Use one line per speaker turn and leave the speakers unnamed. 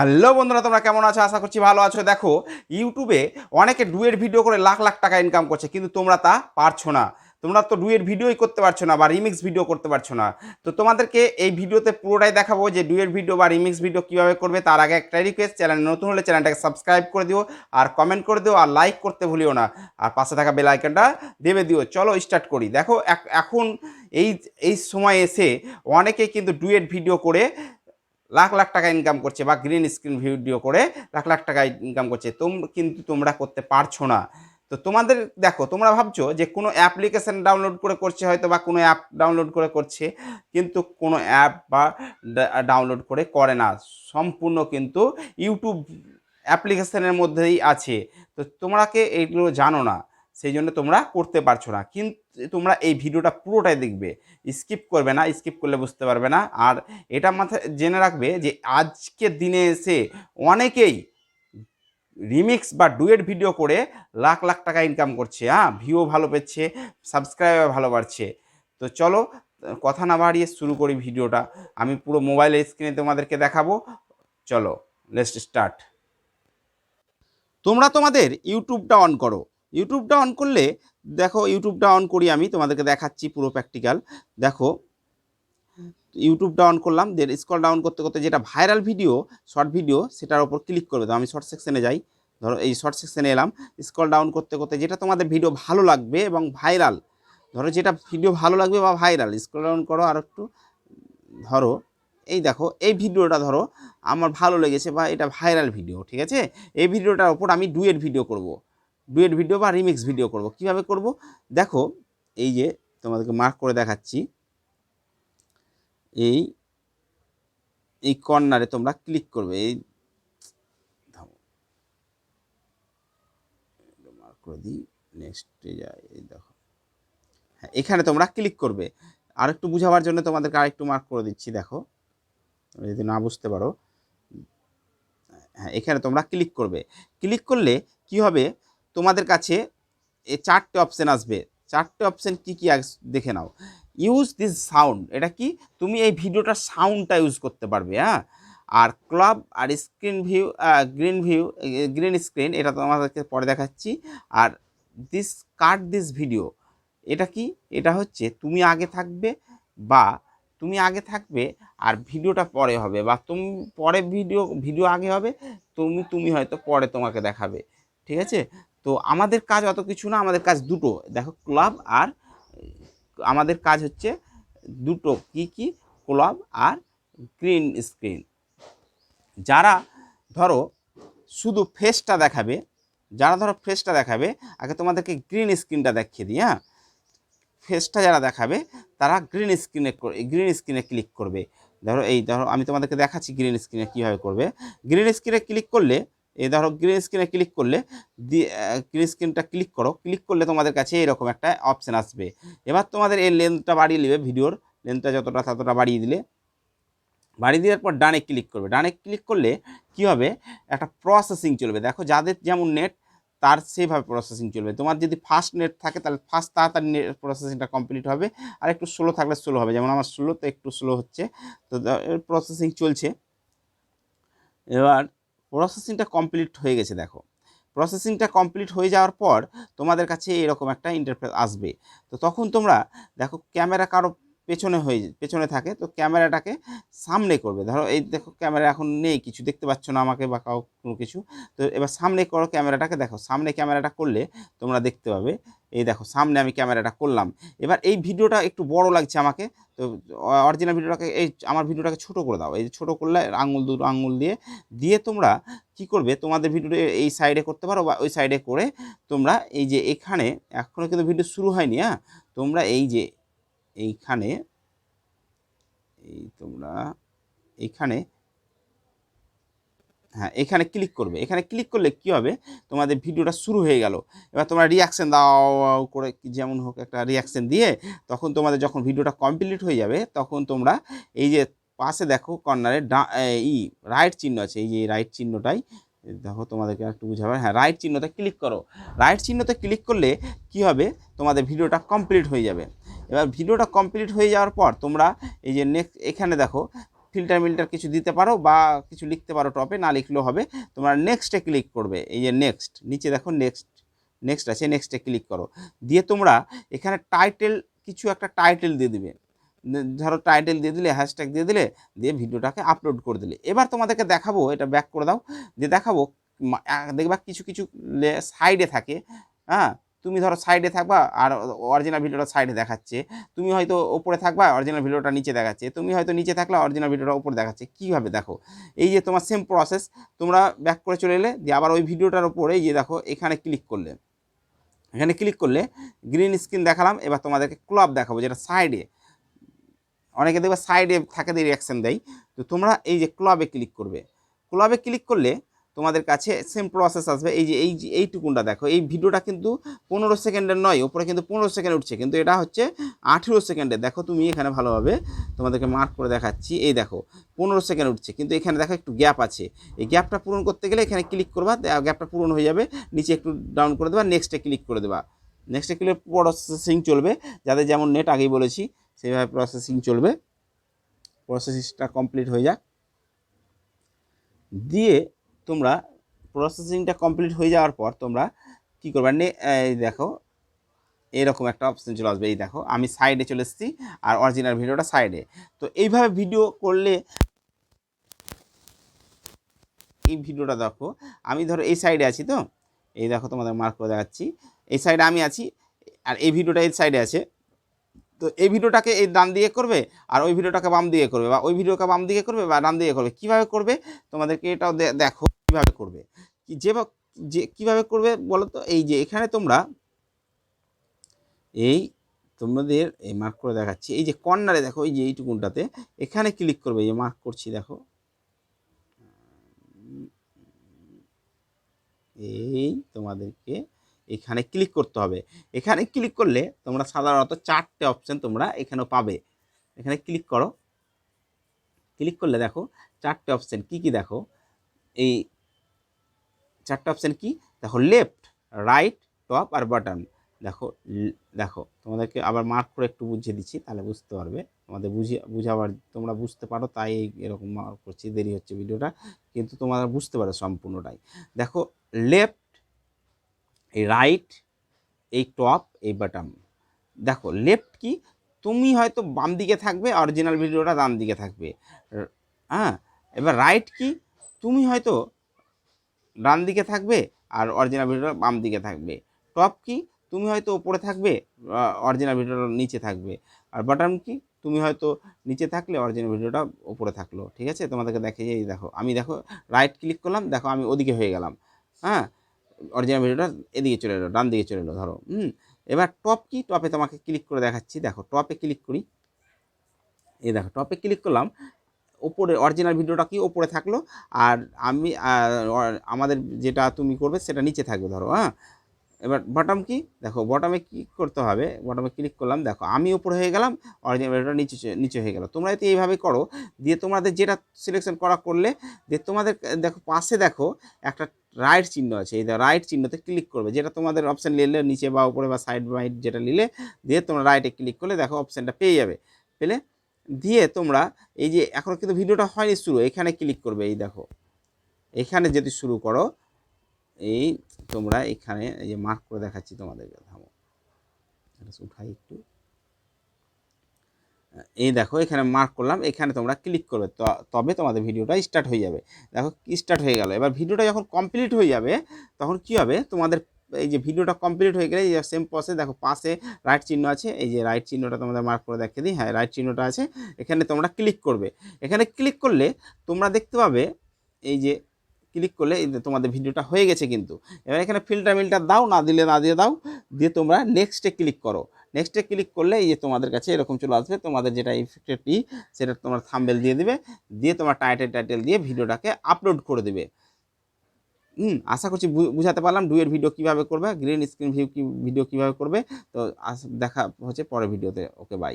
Hello বন্ধুরা, তোমরা কেমন আছো? আশা করছি ভালো আছো। দেখো, ইউটিউবে অনেকে ডুয়ের ভিডিও করে লাখ লাখ টাকা ইনকাম করছে, কিন্তু তোমরা তা পারছ না। তোমরা তো ডুয়ের ভিডিওই করতে পারছ না বা রিমিক্স ভিডিও করতে পারছ না। তো তোমাদেরকে এই ভিডিওতে পুরোটাই দেখাবো যে ডুয়ের ভিডিও বা রিমিক্স ভিডিও কীভাবে করবে, তার আগে একটা রিকোয়েস্ট চ্যানেল নতুন হলে চ্যানেলটাকে সাবস্ক্রাইব করে দিও, আর কমেন্ট করে দিও, আর লাইক করতে ভুলিও না। আর পাশে থাকা বেল আইকনটা দেবে দিও। চলো স্টার্ট করি। দেখো এখন এই এই সময় এসে অনেকেই কিন্তু ডুয়েট ভিডিও করে লাখ লাখ টাকা ইনকাম করছে বা গ্রিন স্ক্রিন ভিডিও করে লাখ লাখ টাকা ইনকাম করছে। তোম, কিন্তু তোমরা করতে পারছ না। তো তোমাদের, দেখো, তোমরা ভাবছ যে কোনো অ্যাপ্লিকেশন ডাউনলোড করে করছে হয়তো বা কোনো অ্যাপ ডাউনলোড করে করছে, কিন্তু কোনো অ্যাপ বা ডাউনলোড করে করে না। সম্পূর্ণ কিন্তু ইউটিউব অ্যাপ্লিকেশানের মধ্যেই আছে। তো তোমরাকে এইগুলো জানো না। সেই জন্য তোমরা করতে পারছ না। কিন্তু তোমরা এই ভিডিওটা পুরোটাই দেখবে। স্কিপ করবে না, স্কিপ করলে বুঝতে পারবে না। আর এটা মাথায় জেনে রাখবে যে আজকের দিনে এসে অনেকেই রিমিক্স বা ডুয়েট ভিডিও করে লাখ লাখ টাকা ইনকাম করছে। হ্যাঁ ভিউ ভালো পেচ্ছে সাবস্ক্রাইবার ভালো বাড়ছে। তো চলো, কথা না বাড়িয়ে শুরু করি ভিডিওটা। আমি পুরো মোবাইলের স্ক্রিনে তোমাদেরকে দেখাবো। চলো লেটস স্টার্ট তোমরা তোমাদের ইউটিউবটা অন করো। ইউটিউবটা অন করলে, দেখো ইউটিউবটা অন করি আমি, তোমাদেরকে দেখাচ্ছি পুরো প্র্যাকটিক্যাল দেখো, ইউটিউবটা অন করলাম দেন স্ক্রল ডাউন করতে করতে যেটা ভাইরাল ভিডিও শর্ট ভিডিও সেটার ওপর ক্লিক করবে। তো আমি শর্ট সেকশনে যাই, ধরো এই শর্ট সেকশনে এলাম স্ক্রল ডাউন করতে করতে যেটা তোমাদের ভিডিও ভালো লাগবে এবং ভাইরাল ধরো যেটা ভিডিও ভালো লাগবে বা ভাইরাল স্ক্রল ডাউন করো আর একটু, ধরো, এই দেখো, এই ভিডিওটা ধরো, আমার ভালো লেগেছে বা এটা ভাইরাল ভিডিও ঠিক আছে? এই ভিডিওটার ওপর আমি ডুয়েট ভিডিও করব। ডুয়েট ভিডিও বা রিমিক্স ভিডিও করব। কীভাবে করব? দেখো, এই যে তোমাদেরকে মার্ক করে দেখাচ্ছি। এই এই কর্নারে তোমরা ক্লিক করবে। এই মার্ক করে দিই। দেখো। হ্যাঁ এখানে তোমরা ক্লিক করবে। আর একটু বুঝাবার জন্য তোমাদেরকে আরেকটু মার্ক করে দিচ্ছি, দেখো। যদি না বুঝতে পারো। হ্যাঁ এখানে তোমরা ক্লিক করবে। ক্লিক করলে কি হবে? তোমাদের কাছে এ চারটে অপশান আসবে। চারটে অপশান কি কি দেখে নাও। ইউজ দিস সাউন্ড এটা কি? তুমি এই ভিডিওটার সাউন্ডটা ইউজ করতে পারবে হ্যাঁ? আর ক্লাব আর screen view green view green screen এটা তোমাদেরকে পরে দেখাচ্ছি। আর দিস কাট দিস ভিডিও এটা কি? এটা হচ্ছে তুমি আগে থাকবে বা তুমি আগে থাকবে আর ভিডিওটা পরে হবে বা তুমি পরে ভিডিও ভিডিও আগে হবে, তুমি তুমি হয়তো পরে তোমাকে দেখাবে, ঠিক আছে? তো আমাদের কাজ অত কিছু না, আমাদের কাজ দুটো। দেখো, ক্লাব আর, আমাদের কাজ হচ্ছে দুটো, কি কি? ক্লাব আর গ্রিন স্ক্রিন। যারা ধরো শুধু ফেসটা দেখাবে, যারা ধরো ফেসটা দেখাবে, আগে তোমাদেরকে গ্রিন স্ক্রিনটা দেখিয়ে দিই হ্যাঁ? ফেসটা যারা দেখাবে, তারা গ্রিন স্ক্রিনে গ্রিন স্ক্রিনে ক্লিক করবে। ধরো এই, ধরো আমি তোমাদেরকে দেখাচ্ছি গ্রিন স্ক্রিনে কীভাবে করবে। গ্রিন স্ক্রিনে ক্লিক করলে এই ধরো গ্রিন স্ক্রিনে ক্লিক করলে গ্রিন স্ক্রিনটা ক্লিক করো ক্লিক করলে তোমাদের কাছে এরকম একটা অপশান আসবে। এবার তোমাদের এই লেন্থটা বাড়িয়ে নেবে ভিডিওর লেন্থটা যতটা ততটা বাড়িয়ে দিলে। বাড়িয়ে দেওয়ার পর ডানে ক্লিক করবে। ডানে ক্লিক করলে কি হবে? একটা প্রসেসিং চলবে। দেখো যাদের যেমন নেট তার সেভাবে প্রসেসিং চলবে। তোমার যদি ফাস্ট নেট থাকে, তাহলে ফাস্ট তাড়াতাড়ি নেট প্রসেসিংটা কমপ্লিট হবে। আর একটু স্লো থাকলে স্লো হবে। যেমন আমার স্লো তো একটু স্লো হচ্ছে। তো প্রসেসিং চলছে। এবার প্রসেসিংটা কমপ্লিট হয়ে গেছে, দেখো। প্রসেসিংটা কমপ্লিট হয়ে যাওয়ার পর তোমাদের কাছে এরকম একটা ইন্টারফেস আসবে। তো তখন তোমরা, দেখো, ক্যামেরা কারও পেছনে হয়ে, পেছনে থাকে, তো ক্যামেরাটাকে সামনে করবে। ধরো, এই দেখো, ক্যামেরা এখন নেই, কিছু দেখতে পাচ্ছ না আমাকে বা কাউ কোনো কিছু। তো এবার সামনে করো ক্যামেরাটাকে, দেখো, সামনে ক্যামেরাটা করলে তোমরা দেখতে পাবে এই দেখো, সামনে আমি ক্যামেরাটা করলাম। এবার এই ভিডিওটা একটু বড় লাগছে আমাকে, তো অরিজিনাল ভিডিওটাকে, এই আমার ভিডিওটাকে ছোট করে দাও। এই যে ছোটো করলে আঙুল দুটো আঙুল দিয়ে দিয়ে তোমরা কি করবে, তোমাদের ভিডিওটা এই সাইডে করতে পারো বা ওই সাইডে করে তোমরা এই যে এখানে এখনও কিন্তু ভিডিও শুরু হয়নি হ্যাঁ? তোমরা এই যে এইখানে, এই তোমরা এইখানে হ্যাঁ এখানে ক্লিক করবে। এখানে ক্লিক করলে কি হবে? তোমাদের ভিডিওটা শুরু হয়ে গেল। এবার তোমরা রিয়াকশান দাও করে যেমন হোক একটা রিয়াকশান দিয়ে তখন তোমাদের যখন ভিডিওটা কমপ্লিট হয়ে যাবে, তখন তোমরা এই যে পাশে দেখো কর্নারে ডা ই রাইট চিহ্ন আছে। এই যে রাইট চিহ্নটাই দেখো তোমাদেরকে একটু বুঝাবে হ্যাঁ রাইট চিহ্নতে ক্লিক করো। রাইট চিহ্নতে ক্লিক করলে কি হবে? তোমাদের ভিডিওটা কমপ্লিট হয়ে যাবে। এবার ভিডিওটা কমপ্লিট হয়ে যাওয়ার পর তোমরা এই যে নেক্সট এখানে দেখো ফিল্টার মিল্টার কিছু দিতে পারো বা কিছু লিখতে পারো টপে, না লিখলেও হবে। তোমরা নেক্সটে ক্লিক করবে। এই যে নেক্সট নিচে দেখো নেক্সট নেক্সট আছে নেক্সটে ক্লিক করো। দিয়ে তোমরা এখানে টাইটেল কিছু একটা টাইটেল দিয়ে দিবে। ধরো টাইটেল দিয়ে দিলে হ্যাশট্যাগ দিয়ে দিলে, দিয়ে ভিডিওটাকে আপলোড করে দিলে। এবার তোমাদেরকে দেখাবো, এটা ব্যাক করে দাও। দিয়ে দেখাবো দেখবা কিছু কিছু সাইডে থাকে হ্যাঁ? তুমি ধরো সাইডে থাকবা, আর অরিজিনাল ভিডিওটা সাইডে দেখাচ্ছে। তুমি হয়তো ওপরে থাকবা অরিজিনাল ভিডিওটা নিচে দেখাচ্ছে। তুমি হয়তো নিচে থাকলে অরিজিনাল ভিডিওটা উপরে দেখাচ্ছে। কীভাবে? দেখো, এই যে তোমার সেম প্রসেস তোমরা ব্যাক করে চলে এলে, দিয়ে আবার ওই ভিডিওটার এই যে দেখো, এখানে ক্লিক করলে। এখানে ক্লিক করলে গ্রিন স্ক্রিন দেখালাম, এবার তোমাদেরকে ক্লব দেখাবো, যেটা সাইডে অনেকে দেখবে সাইডে থাকে, দিয়ে রিয়াকশান দেয়। তো তোমরা এই যে ক্লবে ক্লিক করবে। ক্লবে ক্লিক করলে তোমাদের কাছে সেম প্রসেস আসবে। এই যে এই যে, এইটুকুনটা দেখো, এই ভিডিওটা কিন্তু পনেরো সেকেন্ডের নয় ওপরে কিন্তু পনেরো সেকেন্ড উঠছে, কিন্তু এটা হচ্ছে আঠেরো সেকেন্ডের। দেখো তুমি এখানে ভালোভাবে তোমাদেরকে মার্ক করে দেখাচ্ছি। এই দেখো, পনেরো সেকেন্ড উঠছে, কিন্তু এখানে দেখো একটু গ্যাপ আছে। এই গ্যাপটা পূরণ করতে গেলে এখানে ক্লিক করবা গ্যাপটা পূরণ হয়ে যাবে, নিচে একটু ডাউন করে দেবা নেক্সটে ক্লিক করে দেবা। নেক্সটে ক্লিক প্রসেসিং চলবে। যাদের যেমন নেট আগেই বলেছি, সেইভাবে প্রসেসিং চলবে। প্রসেসিংটা কমপ্লিট হয়ে যাক। দিয়ে তোমরা প্রসেসিংটা কমপ্লিট হয়ে যাওয়ার পর তোমরা কী করবে? নে এই দেখো, এরকম একটা অপশন চলে আসবে। এই দেখো, আমি সাইডে চলে এসেছি আর অরিজিনাল ভিডিওটা সাইডে তো এইভাবে ভিডিও করলে এই ভিডিওটা দেখো, আমি ধরো এই সাইডে আছি তো? এই দেখো তোমাদের মার্ক করে দেখাচ্ছি। এই সাইডে আমি আছি আর এই ভিডিওটা এই সাইডে আছে। তো এই ভিডিওটাকে এই ডান দিয়ে করবে আর ওই ভিডিওটাকে বাম দিয়ে করবে বা ওই ভিডিওকে বাম দিকে করবে বা ডান দিয়ে করবে। কীভাবে করবে? তোমাদেরকে এটাও দেখো। কীভাবে করবে? যে যে কীভাবে করবে বলো এই যে এখানে তোমরা এই তোমাদের এই মার্ক করে দেখাচ্ছি। এই যে কর্নারে দেখো, এই যে এইটুকুনটাতে, এখানে ক্লিক করবে যে মার্ক করছি, দেখো। এই তোমাদেরকে এখানে ক্লিক করতে হবে। এখানে ক্লিক করলে তোমরা সাধারণত চারটে অপশন তোমরা এখানেও পাবে। এখানে ক্লিক করো। ক্লিক করলে দেখো, চারটে অপশন কি কি দেখো? এই চারটে অপশান কি? দেখো লেফট রাইট টপ আর বাটন দেখো দেখো, তোমাদেরকে আবার মার্ক করে একটু বুঝিয়ে দিচ্ছি, তাহলে বুঝতে পারবে। তোমাদের বুঝিয়ে, বুঝাবার, তোমরা বুঝতে পারো, তাই এরকম মার্ক করছি, দেরি হচ্ছে ভিডিওটা। কিন্তু তোমরা বুঝতে পারো সম্পূর্ণটাই। দেখো লেফট এই রাইট এই টপ এই বাটন দেখো লেফট কি? তুমি হয়তো বাম দিকে থাকবে অরিজিনাল ভিডিওটা ডান দিকে থাকবে। হ্যাঁ এবার রাইট কি? তুমি হয়তো ডান দিকে থাকবে আর অরিজিনাল ভিডিওটা বাম দিকে থাকবে। টপ কি? তুমি হয়তো ওপরে থাকবে অরিজিনাল ভিডিওটা নিচে থাকবে। আর বাটন কি? তুমি হয়তো নিচে থাকলে অরিজিনাল ভিডিওটা ওপরে থাকল, ঠিক আছে? তোমাদেরকে দেখে এই দেখো, আমি দেখো রাইট ক্লিক করলাম, দেখো আমি ওদিকে হয়ে গেলাম। হ্যাঁ? অরিজিনাল ভিডিওটা এদিকে চলে এলো, ডান দিকে চলে এলো, ধরো, হুম? এবার টপ কি? টপে তোমাকে ক্লিক করে দেখাচ্ছি, দেখো টপে ক্লিক করি। এই দেখো টপে ক্লিক করলাম ওপরে অরিজিনাল ভিডিওটা কি ওপরে থাকল? আর আমি আমাদের যেটা তুমি করবে সেটা নিচে থাকবে ধরো হ্যাঁ? এবার বটম কি? দেখো বটমে কি করতে হবে? বটমে ক্লিক করলাম, দেখো, আমি উপরে হয়ে গেলাম অরিজিনাল ভিডিওটা নিচে নিচে হয়ে গেল। তোমরা যদি এইভাবে করো, দিয়ে তোমাদের যেটা সিলেকশন করা করলে, দিয়ে তোমাদের, দেখো, পাশে দেখো, একটা রাইট চিহ্ন আছে, এই রাইট চিহ্নতে ক্লিক করবে। যেটা তোমাদের অপশান নিলে নিচে বা উপরে বা সাইড বাইড যেটা নিলে, দিয়ে তোমরা রাইটে ক্লিক করলে, দেখো অপশানটা পেয়ে যাবে। পেলে দিয়ে তোমরা এই যে এখন কিন্তু ভিডিওটা হয়নি শুরু, এখানে ক্লিক করবে, এই দেখো। এখানে যদি শুরু করো, এই তোমরা এখানে এই যে মার্ক করে দেখাচ্ছি তোমাদেরকে, থামো। উঠাই একটু। এই দেখো, এখানে মার্ক করলাম, এখানে তোমরা ক্লিক করবে তবে তোমাদের ভিডিওটা স্টার্ট হয়ে যাবে। দেখো স্টার্ট হয়ে গেল। এবার ভিডিওটা যখন কমপ্লিট হয়ে যাবে, তখন কি হবে? তোমাদের এই যে ভিডিওটা কমপ্লিট হয়ে গেলে সেম প্রসেস দেখো পাশে রাইট চিহ্ন আছে, এই যে রাইট চিহ্নটা তোমাদের মার্ক করে দেখে দিই হ্যাঁ রাইট চিহ্নটা আছে, এখানে তোমরা ক্লিক করবে। এখানে ক্লিক করলে তোমরা দেখতে পাবে, এই যে ক্লিক করলে তোমাদের ভিডিওটা হয়ে গেছে কিন্তু। এবার এখানে ফিল্টার মিল্টার দাও, না দিলে না দিয়ে দাও, দিয়ে তোমরা নেক্সটে ক্লিক করো। নেক্সটে ক্লিক করলে এই যে তোমাদের কাছে এরকম চলে আসবে, তোমাদের যেটা ইফেক্টেড ই সেটা তোমার থাম্বেল দিয়ে দিবে, দিয়ে তোমার টাইটেল টাইটেল দিয়ে ভিডিওটাকে আপলোড করে দেবে। হুম, আশা করছি বুঝাতে পারলাম ডুয়ের ভিডিও কীভাবে করবে গ্রিন স্ক্রিন ভিউ কি ভিডিও কীভাবে করবে, তো দেখা হচ্ছে পরের ভিডিওতে ওকে বাই